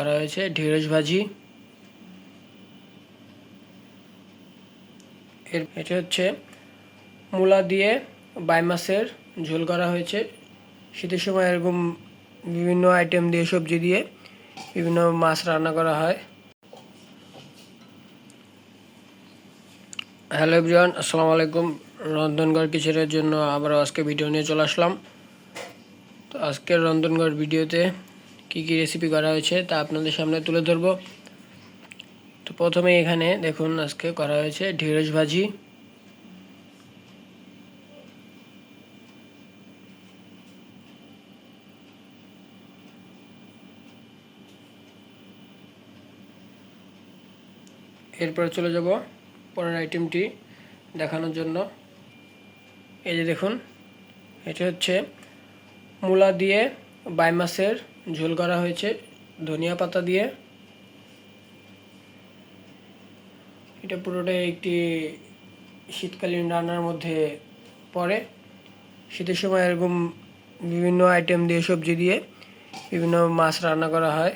করা হয়েছে ঢেঁড়স ভাজি। এর এটা হচ্ছে মূলা দিয়ে বাই মাছের ঝোল করা হয়েছে। শীতের সময় এরকম বিভিন্ন আইটেম দিয়ে, সবজি দিয়ে বিভিন্ন মাছ রান্না করা হয়। হ্যালো এভরিওয়ান আসসালামু আলাইকুম। রন্ধনঘর কিচেনের জন্য আবারও আজকে ভিডিও নিয়ে চলে আসলাম। তো আজকের রন্ধনঘর ভিডিওতে কি কি রেসিপি করা হয়েছে তা আপনাদের সামনে তুলে ধরব। তো প্রথমে এখানে দেখুন আজকে করা হয়েছে ঢেঁড়স ভাজি। এরপর চলে যাব পরের আইটেমটি দেখানোর জন্য। এই যে দেখুন, এটা হচ্ছে মূলা দিয়ে বাই মাছের ঝোল করা হয়েছে, ধনিয়া পাতা দিয়ে। এটা পুরোটাই একটি শীতকালীন রান্নার মধ্যে পড়ে। শীতের সময় এরকম বিভিন্ন আইটেম দিয়ে সবজি দিয়ে বিভিন্ন মাছ রান্না করা হয়।